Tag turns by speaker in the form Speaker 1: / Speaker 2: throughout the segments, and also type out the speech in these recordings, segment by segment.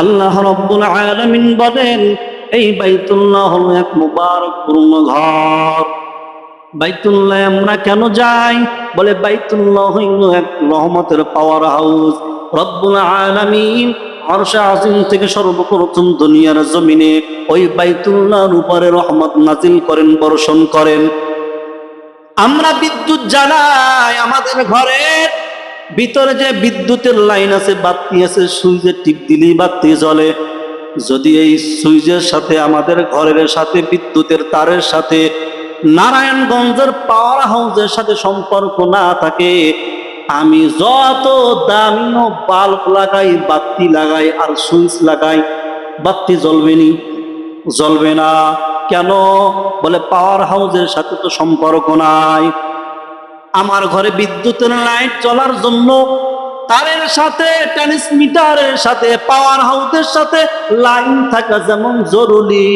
Speaker 1: আল্লাহ রব্বুল বলেন, এই বাইতুল্লাহ এক মুবারক পূর্ণ ঘর। বাইতুল্লাহ আমরা কেন যাই? বলে, বাইতুল্লাহ হইল এক রহমতের পাওয়ার হাউস রব্বুল থেকে সর্বপ্রথম দুনিয়ার জমিনে ওই বাইতুল্লাহর উপরে রহমত নাজিল করেন, বর্ষণ করেন। আমরা বিদ্যুৎ জ্বালাই আমাদের ঘরের ভিতরে যে বিদ্যুতের লাইন আছে, বাতি আছে, সুইচের টিপ দিলেই বাতি জ্বলে। যদি এই সুইচের সাথে, আমাদের ঘরের সাথে, বিদ্যুতের তারের সাথে, নারায়ণগঞ্জের পাওয়ার হাউসের সাথে সম্পর্ক না থাকে, আমি যত দামিও বাল্ব লাগাই, বাতি লাগাই, আর সুইচ লাগাই, বাতি জ্বলবেনি জ্বলবে না। কেন? বলে, পাওয়ার হাউসের সাথে তো সম্পর্ক নাই। আমার ঘরে বিদ্যুতের লাইট চলার জন্য তারের সাথে ট্রান্সমিটারের সাথে পাওয়ার হাউসের সাথে লাইন থাকা যেমন জরুরি।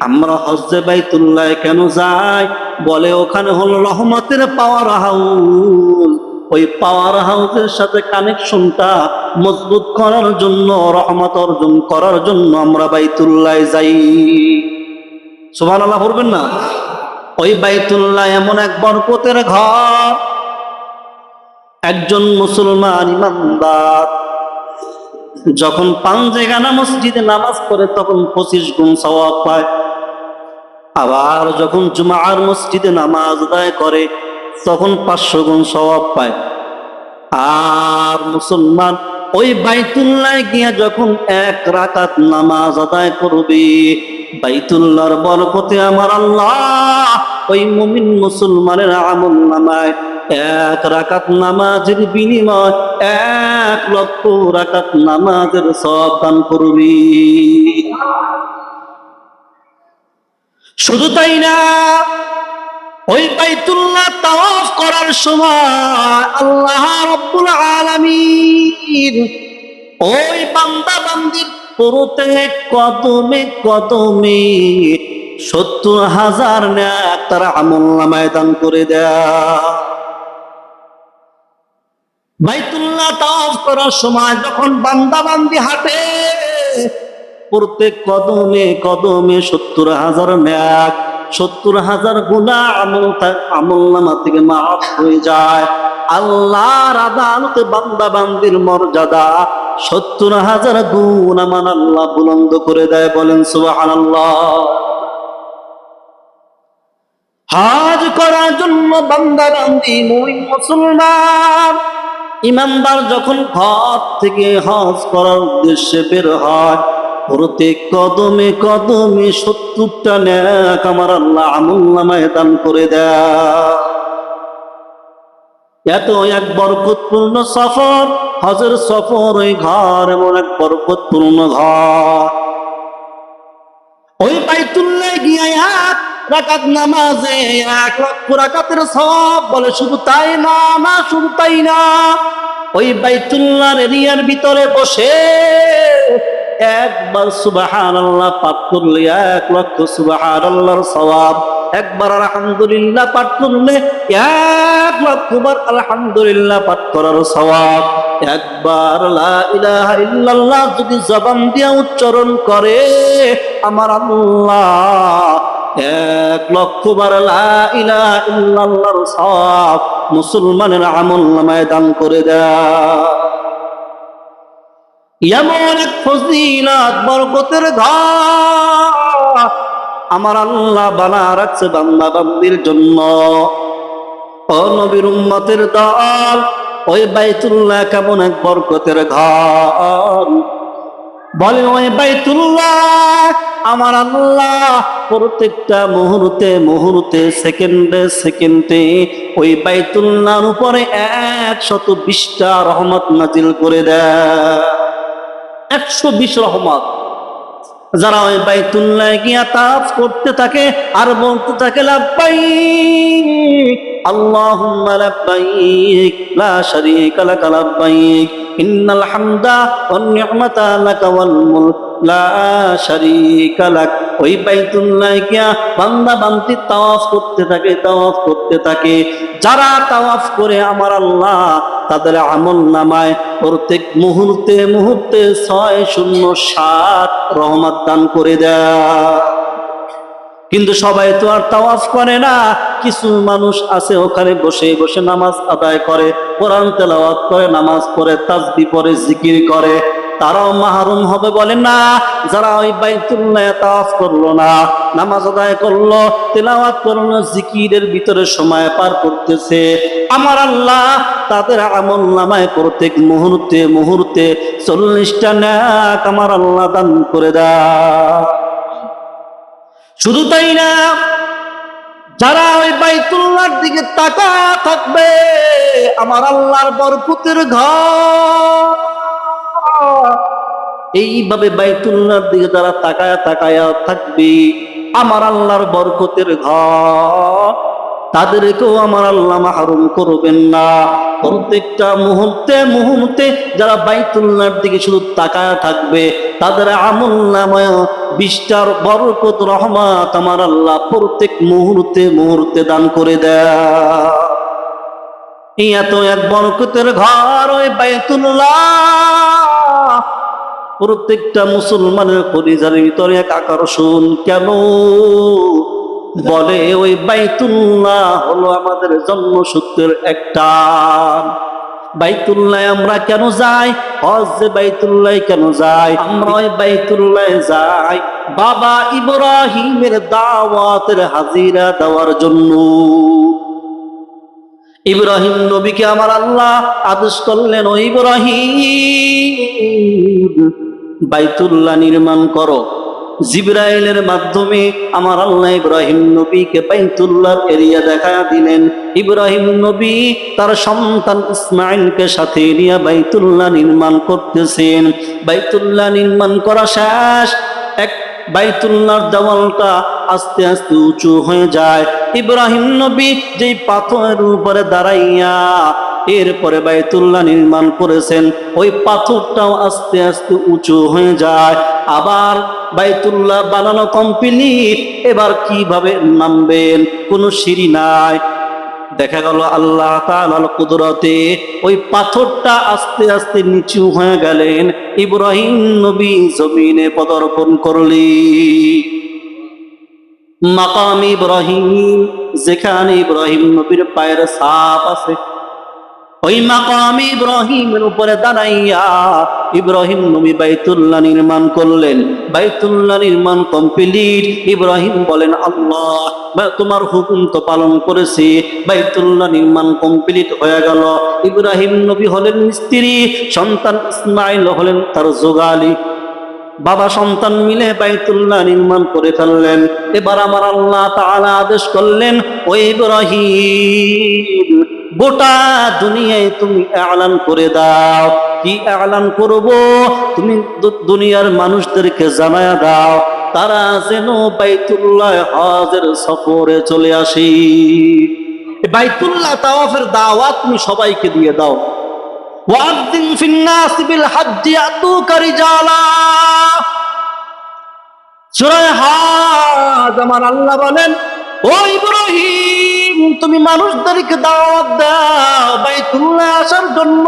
Speaker 1: আমরা হজ্জে বাইতুল্লাহ কেন যাই? বলে, ওখানে হলো রহমতের পাওয়ার হাউস ওই পাওয়ার হাউসের সাথে কানেকশনটা মজবুত করার জন্য, রহমত অর্জন করার জন্য আমরা বাইতুল্লাহ যাই। সুবহানাল্লাহ আল্লাহ করবেন না? ওই বাইতুল্লাহ এমন এক বরকতের ঘর। একজন মুসলমান ইমানদার, যখন পাঞ্জেগানা মসজিদে নামাজ পড়ে তখন পঁচিশ গুণ সওয়াব পায়। আবার যখন জুমার মসজিদে নামাজ আদায় করে তখন পাঁচশো গুণ সওয়াব পায়। আর মুসলমান ওই বাইতুল্লাহ গিয়া যখন এক রাকাত নামাজ আদায় করবে, বাইতুল্লাহর বরকতে আমার আল্লাহ ওই মুমিন মুসলমানের আমল নামায়। এক রাকাত নামাজের বিনিময়, এক লক্ষ রাকাত নামাজের সব দান করবি। শুধু তাই না, ওই বাইতুল্লাহ তাওয়াফ করার সময় আল্লাহ রব্বুল আলামিন ওই বান্দা বান্দির প্রত্যেক কদমে কদমে সত্তর হাজার ন্যাক তার আমল নামায় দান করে দেয়। বাইতুল্লাহ করার সময় যখন বান্দা বান্দি হাঁটে, প্রত্যেক কদমে কদমে সত্তর হাজার ন্যাক সত্তর হাজার গুণা আমল আমল নামা থেকে মাফ হয়ে যায়। আল্লাহর আদালতে বান্দা বান্দির মর্যাদা সত্তর হাজার গুণ আমার আল্লাহ বুলন্দ করে দেয় বলেন, সুবহানাল্লাহ। হাজ করার জন্য বান্দা বান্দি মুমিন মুসলমান। ইমানদার যখন ঘর থেকে হজ করার উদ্দেশ্যে বের হয়, প্রত্যেক কদমে কদমে সত্তরটা ন্যাক আমার আল্লাহ আমল নামায় দান করে দেয়। এত এক বরকতপূর্ণ সফর, হজের সফর ওই ঘর এমন এক বরকতপূর্ণ ঘর। ওই বাইতুল্লাহ গিয়া এক রাকাত নামাজে এক লক্ষ রাকাতের সব বলে, শুধু তাই না না, শুধু তাই না। ওই বাইতুল্লাহর এরিয়ার ভিতরে বসে একবার সুবাহান আল্লাহ পাঠ করলে, এক লক্ষ সুবাহান আল্লাহর সওয়াব। একবার আলহামদুলিল্লাহ পাঠ করলে, এক লক্ষবার আলহামদুলিল্লাহ পাঠ করার সওয়াব। একবার ইল্লাল্লাহ যদি জবান দিয়া উচ্চারণ করে, আমার আল্লাহ এক লক্ষ বার ইল্লাল্লাহর সওয়াব মুসলমানের আমল নামায় দান করে দেয়। এক ফজিলত বরকতের আমার আল্লাহ বানা রাখছে বান্দা বান্দির জন্য। ও নবীর উম্মতের দল, ওই বাইতুল্লাহ কেমন এক বরকতের ঘর। বাইতুল্লাহ, আমার আল্লাহ প্রত্যেকটা মুহূর্তে মুহূর্তে, সেকেন্ডে সেকেন্ডে ওই বাইতুল্লাহর উপরে একশত বিশটা রহমত নাজিল করে দেয়। একশো বিশ রহমত। যারা ওই বাইতুল্লাহ গিয়া তাফ করতে থাকে আর বলতে থাকে, লাব্বাইক, আল্লাহুম্মা লাব্বাইক, লা শারীকা ওই বাইতুল্লাহ গিয়া বান্দা বান্দি তাওয়াফ করতে থাকে, তাওয়াফ করতে থাকে। যারা তাওয়াফ করে আমার আল্লাহ, তাদের আমল নামায় প্রত্যেক মুহূর্তে মুহূর্তে ছয় শূন্য সাত রহমত দান করে দেয়। কিন্তু সবাই তো আর তাওয়াফ করে না। কিছু মানুষ আছে ওখানে বসে বসে নামাজ আদায় করে, কোরআন তেলাওয়াত করে, নামাজ পড়ে তাসবি পড়ে, জিকির করে। তারাও মাহরুম হবে বলে না। যারা ওই বাইতুল্লাহ তাওয়াফ করল না, নামাজ আদায় করল, তেলাওয়াত করল, জিকিরের ভিতরে সময় পার করতেছে। আমার আল্লাহ তাদের আমল নামায় প্রত্যেক মুহূর্তে মুহূর্তে চল্লিশটা ন্যাক আমার আল্লাহ দান করে দেয়। শুধু তাই না, যারা ওই বাইতুল্লার দিকে তাকা থাকবে, আমার আল্লাহর বরকুতের ঘর। এইভাবে বাইতুল্লার দিকে যারা তাকায়া তাকায়া থাকবে, আমার আল্লাহর বরকতের ঘর। তাদেরকেও আমার আল্লাহ মাহরুম করবেন না। প্রত্যেকটা মুহূর্তে মুহূর্তে যারা বাইতুল্লাহর দিকে শুধু তাকায় থাকবে, তাদের আমল নামায় বিষ্টার বরকত, রহমাত আমার আল্লাহ প্রত্যেক মুহূর্তে মুহূর্তে দান করে দেয়। এত এক বরকতের ঘর ওই বাইতুল্লাহ। প্রত্যেকটা মুসলমানের পরিজার ভিতরে এক আকর্ষণ, কেন? বলে, ওই বাইতুল্লাহ হলো আমাদের জন্মসূত্রের একটা। বাইতুল্লাহ, আমরা কেন যাই? হজ বাইতুল্লাহ কেন যাই? আমরা ওই যাই বাবা ইব্রাহিমের দাওয়াতের হাজিরা দেওয়ার জন্য। ইব্রাহিম নবীকে আমার আল্লাহ আদেশ করলেন, ও ইব্রাহিম, বাইতুল্লাহ নির্মাণ করো। জিব্রাইলের মাধ্যমে আমার আল্লাহ ইব্রাহিম নবীকে বাইতুল্লাহর এরিয়া দেখা দিলেন। ইব্রাহিম নবী তার সন্তান ইসমাইলকে সাথে নিয়ে বাইতুল্লাহ নির্মাণ করতেছেন। বাইতুল্লাহ নির্মাণ করা শেষ। এক বাইতুল্লাহর দেওয়ালটা আস্তে আস্তে উঁচু হয়ে যায়। ইব্রাহিম নবী যেই পাথরের উপরে দাঁড়াইয়া এরপরে বাইতুল্লাহ নির্মাণ করেছেন, ওই পাথরটাও আস্তে আস্তে উঁচু হয়ে যায়। আবার বাইতুল্লাহ বানানো কমপ্লিট এবার কীভাবে নামবেন? কোনো সিঁড়ি নাই। দেখা গেল আল্লাহ তাআলার কুদরতে ওই পাথরটা আস্তে আস্তে নিচু হয়ে গেলেন। ইব্রাহিম নবী জমিনে পদার্পণ করলি মাকাম ইব্রাহিম, যেখানে ইব্রাহিম নবীর পায়ের ছাপ আছে ওই মাকাম ইব্রাহিমের উপরে দাঁড়াইয়া ইব্রাহিম নবী বাইতুল্লাহ নির্মাণ করলেন। বাইতুল্লাহ নির্মাণ কমপ্লিট। ইব্রাহিম বলেন, আল্লাহ তোমার হুকুম তো পালন করেছি। বাইতুল্লাহ নির্মাণ কমপ্লিট হয়ে গেল। ইব্রাহিম নবী হলেন মিস্ত্রি সন্তান ইসমাইল হলেন তার যোগালি। বাবা, সন্তান মিলে বাইতুল্লাহ নির্মাণ করে ফেললেন। এবার আমার আল্লাহ তাআলা আদেশ করলেন ওই ইব্রাহিম গোটা দুনিয়ায় তুমি এলান করে দাও। কি এলান করব? তুমি দুনিয়ার মানুষদেরকে জানায়া দাও। তারা যেন বাইতুল্লাহ হজের সফরে চলে আসি। বাইতুল্লাহ তাওয়াফের দাওয়াত তুমি সবাইকে দিয়ে দাও। ওয়াদ্দিন ফিন্নাস বিল হাজ্জি আতুকা রিজালা। সূরা হাজ, আমার আল্লাহ বলেন, ও ইব্রাহিম তুমি মানুষদেরকে দাওয়াত দাও বাইতুল্লাহ আসার জন্য।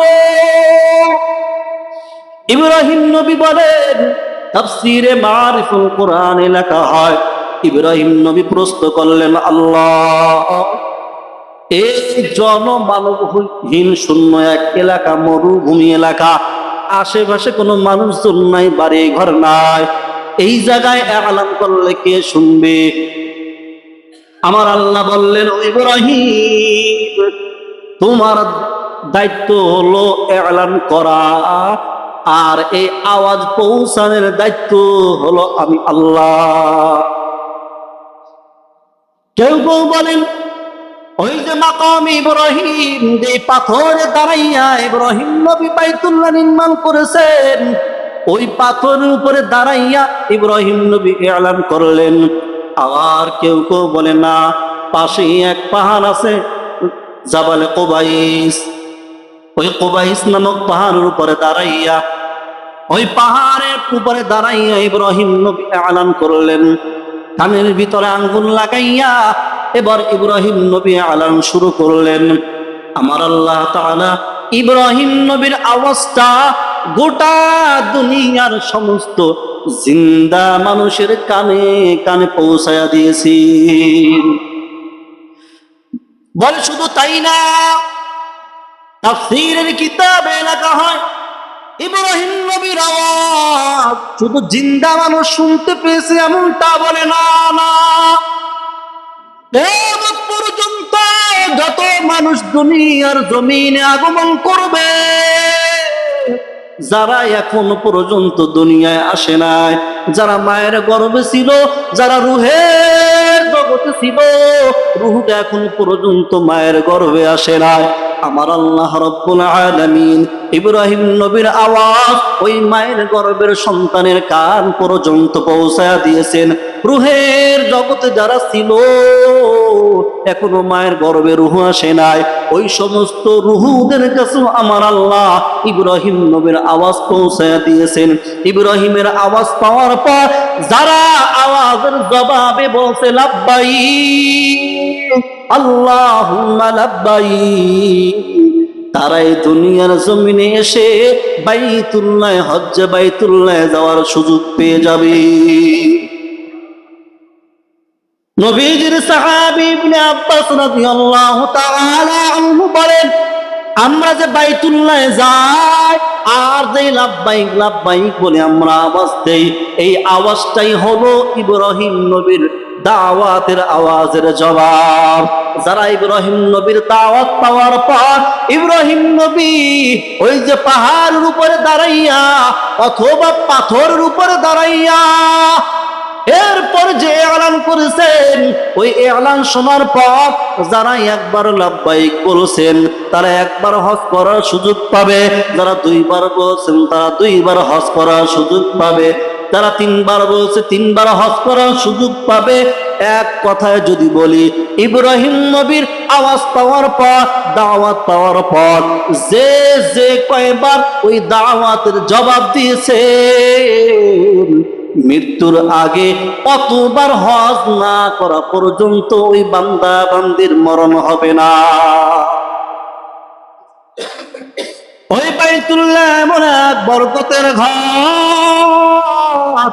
Speaker 1: ইব্রাহিম নবী বলেন, তাফসিরে মারিফুল কোরআন লেখা হয়, ইব্রাহিম নবী প্রশ্ন করলেন, আল্লাহ, এই জনমানবহীন শূন্য এক এলাকা, মরুভূমি এলাকা, আশেপাশে কোনো মানুষজন নাই বাড়ি ঘর নাই, এই জায়গায় এলান করলে কে শুনবে? আমার আল্লাহ বললেন তোমার দায়িত্ব হলো এলান করা, আর এই আওয়াজ পৌঁছানোর দায়িত্ব হলো আমি আল্লাহ। কেউ কেউ বলেন, ওই যে মাকাম ইব্রাহিম, যে পাথরে দাঁড়াইয়া ইব্রাহিম নবী বাইতুল্লাহ নির্মাণ করেছেন, ওই পাথরের উপরে দাঁড়াইয়া ইব্রাহিম নবী এলান করলেন। আবার কেউ কেউ বলে, না, পাশেই এক পাহাড় আছে জাবালে কোবাইস। ওই কোবাইস নামক পাহাড়ের উপরে দাঁড়াইয়া, ওই পাহাড়ের উপরে দাঁড়াইয়া ইব্রাহিম নবী এলান করলেন। কানের ভিতরে আঙ্গুল লাগাইয়া এবার ইব্রাহিম নবী আলান শুরু করলেন। আমার আল্লাহ তাআলা ইব্রাহিম নবীর আওয়াজটা গোটা দুনিয়ার সমস্ত জিন্দা মানুষের কানে কানে পৌঁছায়া দিয়েছি। বলে শুধু তাই না, তাফসীরের কিতাবে লেখা হয়, ইব্রাহিম নবীর আওয়াজ, শুধু জিন্দা মানুষ শুনতে পেয়েছে এমনটা বলে, না না। পর্যন্ত যত মানুষ দুনিয়ার জমিনে আগমন করবে যারা এখন পর্যন্ত দুনিয়ায় আসে নাই যারা মায়ের গর্বে ছিল যারা রুহের জগতে ছিল রুহটা এখন পর্যন্ত মায়ের গর্ভে আসে নাই। আমার আল্লাহ রব্বুল আলামিন ইব্রাহিম নবীর আওয়াজ ওই মায়ের গর্ভের সন্তানের কান পর্যন্ত পৌঁছায়া দিয়েছেন। রুহের জগতে যারা ছিল, এখনও মায়ের গর্বে রুহু আসে নাই। ওই সমস্ত রুহুদের কাছে আমার আল্লাহ ইব্রাহিম নবীর আওয়াজ পৌঁছায়া দিয়েছেন। ইব্রাহিমের আওয়াজ পাওয়ার পর যারা আওয়াজের জবাবে বলছে লাব্বাই আল্লাহ লাব্বাই তারাই দুনিয়ার জমিনে এসে হজ্জে যাওয়ার সুযোগ পেয়ে যাবে। নবীজির সাহাবী ইবনে আব্বাস রাদিয়াল্লাহু তাআলা আনহু বলেন, আমরা যে বাইতুল্লাহ যাই আর যে লাভবাহিক লাভবাহিক বলে আমরা আওয়াজ দেই, এই আওয়াজটাই হলো ইব্রাহিম নবীর দাওয়াতের আওয়াজের জবাব। যারা ইব্রাহিম নবীর দাওয়াত পাওয়ার পর ইব্রাহিম নবী ওই যে পাহাড়ের উপরে দাঁড়াইয়া অথবা পাথরের উপরে দাঁড়াইয়া এরপর যে এলান করেছেন, ওই এলান শোনার পর যারা একবার লাভবাহিক বলছেন তারা একবার হজ করার সুযোগ পাবে। যারা দুইবার বলছেন তারা দুইবার হজ করার সুযোগ পাবে। যারা তিনবার বলছে তিনবার হজ করার সুযোগ পাবে। এক কথায় যদি বলি, ইব্রাহিম নবীর আওয়াজ পাওয়ার পর, দাওয়াত পাওয়ার পর, যে যে কয়বার ওই দাওয়াতের জবাব দিয়েছে মৃত্যুর আগে কতবার হজ না করা পর্যন্ত ওই বান্দা বান্দির মরণ হবে না। ওই বাইতুল্লাহ এমন এক বরকতের ঘর।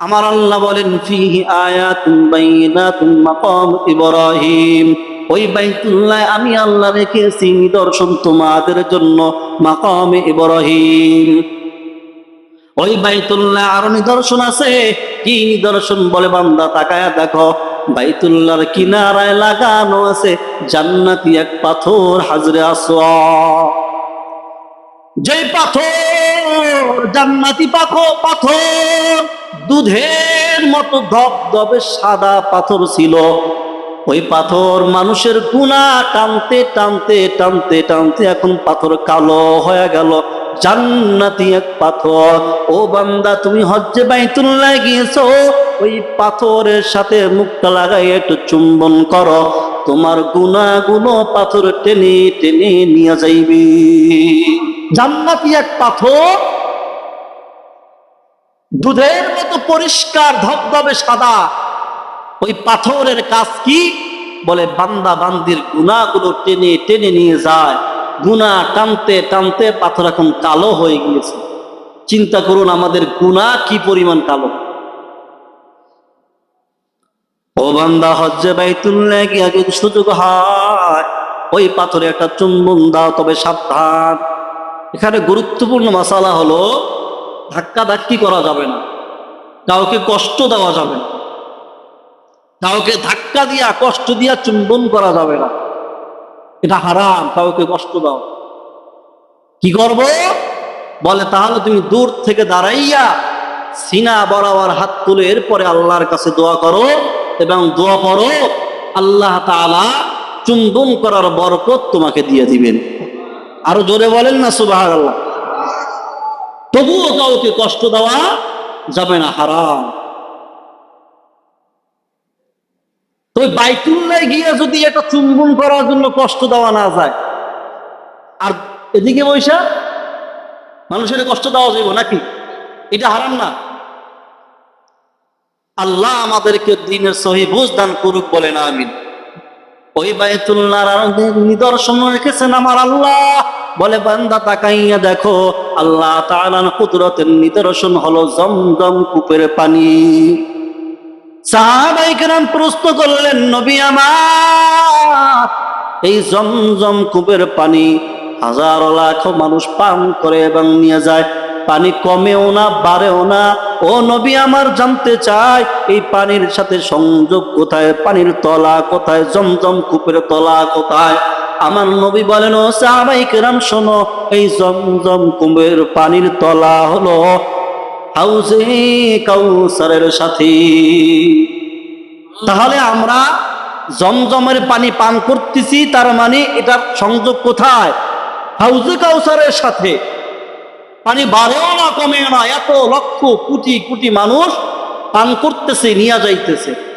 Speaker 1: আমার আল্লাহ বলেন, ফিহি আয়াতুন বাইনাতুন মাকাম ইব্রাহিম। ওই বাইতুল্লাহ আমি আল্লাহ রেখেছি নিদর্শন তোমাদের জন্য মাকামে ইব্রাহিম। ওই বাইতুল্লাহ আরও নিদর্শন আছে। কি নিদর্শন বলে বান্দা তাকায়া দেখো। বাইতুল্লাহর কিনারায় লাগানো আছে জান্নাতি এক পাথর, হাজরে আসওয়াদ যে পাথর, জান্নাতি পাথর পাথর, দুধের মতো ধপ ধবধবে সাদা পাথর ছিল। ওই পাথর মানুষের গুণা টানতে টানতে টানতে টানতে এখন পাথর কালো হয়ে গেল। জান্নাতি এক পাথর। ও বান্দা, তুমি হজ্জে বাইতুল্লাহ গিয়েছো। ওই পাথরের সাথে মুখটা লাগাই একটু চুম্বন করো। তোমার গুণা গুলো পাথর টেনে টেনে নিয়ে যাইবে। জান্নাতি এক পাথর। দুধের মতো পরিষ্কার, ধবধবে সাদা। ওই পাথরের কাজ কি? বলে বান্দা বান্দির গুণাগুলো টেনে টেনে নিয়ে যায়। গুণা টানতে টানতে পাথর এখন কালো হয়ে গিয়েছে। চিন্তা করুন আমাদের গুণা কি পরিমাণ কালো। ও বান্দা, হজ্জে বাইতুল্লাহ কি আগে সুযোগ হয়, ওই পাথরে একটা চুম্বন দাও, তবে সাবধান। এখানে গুরুত্বপূর্ণ মশালা হলো ধাক্কা ধাক্কি করা যাবে না। কাউকে কষ্ট দেওয়া যাবে না। কাউকে ধাক্কা দিয়া, কষ্ট দিয়া চুম্বন করা যাবে না। এটা হারাম, কাউকে কষ্ট দাও। কি করব? বলে, তাহলে তুমি দূর থেকে দাঁড়াইয়া সিনা বরাবর হাত তুলে এরপরে আল্লাহর কাছে দোয়া করো এবং দোয়া করো আল্লাহ তাআলা চুম্বন করার বরকত তোমাকে দিয়ে দিবেন। আরও জোরে বলেন না সুবাহ আল্লাহ তবুও কাউকে কষ্ট দেওয়া যাবে না, হারাম। তো বাইতুল্লায় গিয়ে যদি এটা চুম্বন করার জন্য কষ্ট দেওয়া না যায়, আর এদিকে বৈশা, মানুষের কষ্ট দেওয়া যাইব নাকি? এটা হারাম না। আল্লাহ আমাদেরকে দিনের সহি বুঝ দান করুক বলে না আমিন। ওই বাইতুল্লাহর নিদর্শন রেখেছেন আমার আল্লাহ। বলে, বান্দা, তাকাইয়া দেখো, আল্লাহ তাআলার কুদরতের নিদর্শন হলো জমজম কূপের পানি। সাহাবাই কেরাম প্রশ্ন করলেন, নবী আমার, এই জমজম কূপের পানি হাজারো লাখ মানুষ পান করে এবং নিয়ে যায়। পানি কমেও না, বাড়েও না। ও নবী আমার, জানতে চাই, এই পানির সাথে সংযোগ কোথায়? পানির তলা কোথায়? জমজম কূপের তলা কোথায়? আমার নবী বলেন, ও সাহাবাই কেরাম, শোনো, এই জমজম কূপের পানির তলা হলো হাউজে কাউসারের সাথে। তাহলে আমরা জমজমের পানি পান করতেছি, তার মানে এটার সংযোগ কোথায়? হাউজে কাউসারের সাথে। পানি বাড়েও না, কমেও না, এত লক্ষ কোটি কোটি মানুষ পান করতেছে, নিয়ে যাইতেছে।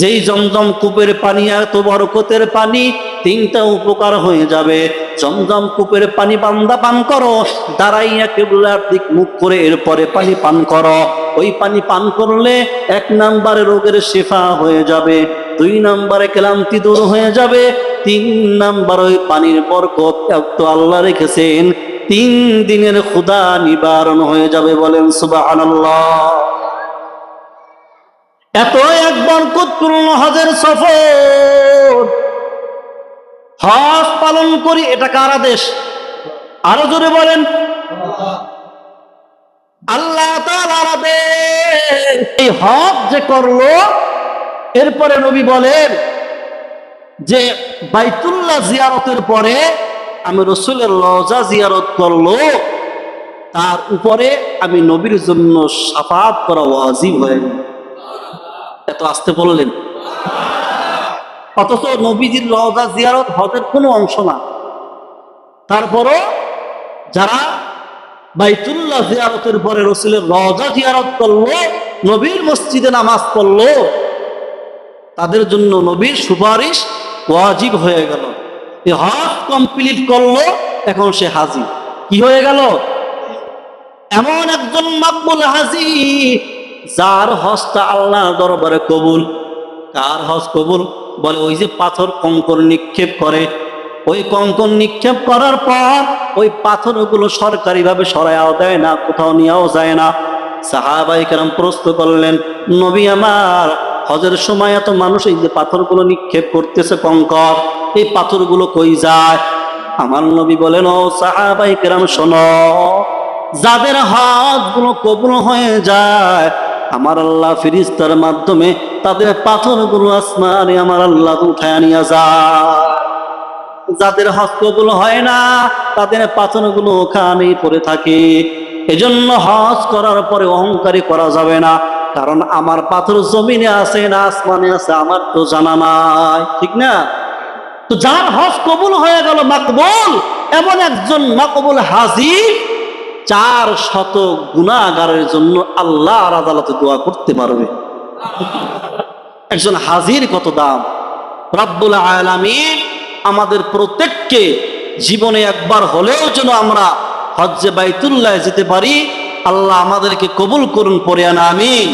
Speaker 1: যেই জমজম কূপের পানি এত বরকতের পানি, তিনটা উপকার হয়ে যাবে। জমজম কূপের পানি বান্দা পান করো, দাঁড়াইয়া কেবলার দিক মুখ করে এরপরে পানি পান করো। ওই পানি পান করলে এক নাম্বারে রোগের শেফা হয়ে যাবে, দুই নাম্বারে ক্লান্তি দূর হয়ে যাবে, তিন নাম্বার ওই পানির বরকত তো আল্লাহ রেখেছেন। তিন দিনের ক্ষুধা নিবারণ হয়ে যাবে বলেন সুবাহ এত বরকতপূর্ণ হজের সফর। হজ পালন করি, এটা কার আদেশ? আরও জোরে বলেন। আল্লাহ এই হজ যে করল, এরপরে নবী বলেন যে বাইতুল্লাহ জিয়ারতের পরে আমি রসুলের লজা জিয়ারত করল, তার উপরে আমি নবীর জন্য সাফাত করা ওয়াজিব হয়ে এত আসতে বললেন। অথচ নবীজির লজা জিয়ারত হজের কোনো অংশ না। তারপরও যারা বাইতুল্লাহ জিয়ারতের পরে রসুলের রজা জিয়ারত করল, নবীর মসজিদে নামাজ পড়ল, তাদের জন্য নবীর সুপারিশ ওয়াজিব হয়ে গেল। হজ কমপ্লিট করল, এখন সে হাজি কি হয়ে গেল? এমন একজন মাকবুল হাজি যার হজটা আল্লাহ দরবারে কবুল, কার হজ কবুল? বলে, ওই যে পাথর কঙ্কর নিক্ষেপ করে। ওই কঙ্কর নিক্ষেপ করার পর ওই পাথরগুলো সরকারিভাবে সরাইয়াও দেয় না, কোথাও নিয়েও যায় না। সাহাবাই কেরাম প্রস্ত করলেন, নবী আমার, হজের সময় এত মানুষ এই যে পাথরগুলো নিক্ষেপ করতেছে কঙ্কর এই পাথরগুলো কই যায়? আমার নবী বলেন, ও সাহাবাই কেরাম, শোনো, যাদের হাতগুলো কবুল হয়ে যায় আমার আল্লাহ ফিরিস্তার মাধ্যমে তাদের পাথরগুলো আসমানে আমার আল্লাহ উঠায় নিয়ে যায়। যাদের কবুল হয় না, তাদের পাথরগুলো ওখানেই পড়ে থাকে। এজন্য হজ করার পরে অহংকারী করা যাবে না। কারণ আমার পাথর জমিনে আছে না আসমানে আছে, আমার তো জানা নাই। ঠিক না? তো যার হজ কবুল হয়ে গেল মাকবুল, এমন একজন মাকবুল হাজির চার শত গুণাগারের জন্য আল্লাহ আর আদালতে দোয়া করতে পারবে। একজন হাজির কত দাম? রাব্বুল আলামিন আমাদের প্রত্যেককে জীবনে একবার হলেও যেন আমরা হজ্জে বাইতুল্লাহ যেতে পারি, আল্লাহ আমাদেরকে কবুল করুন পরে আনা, আমিন।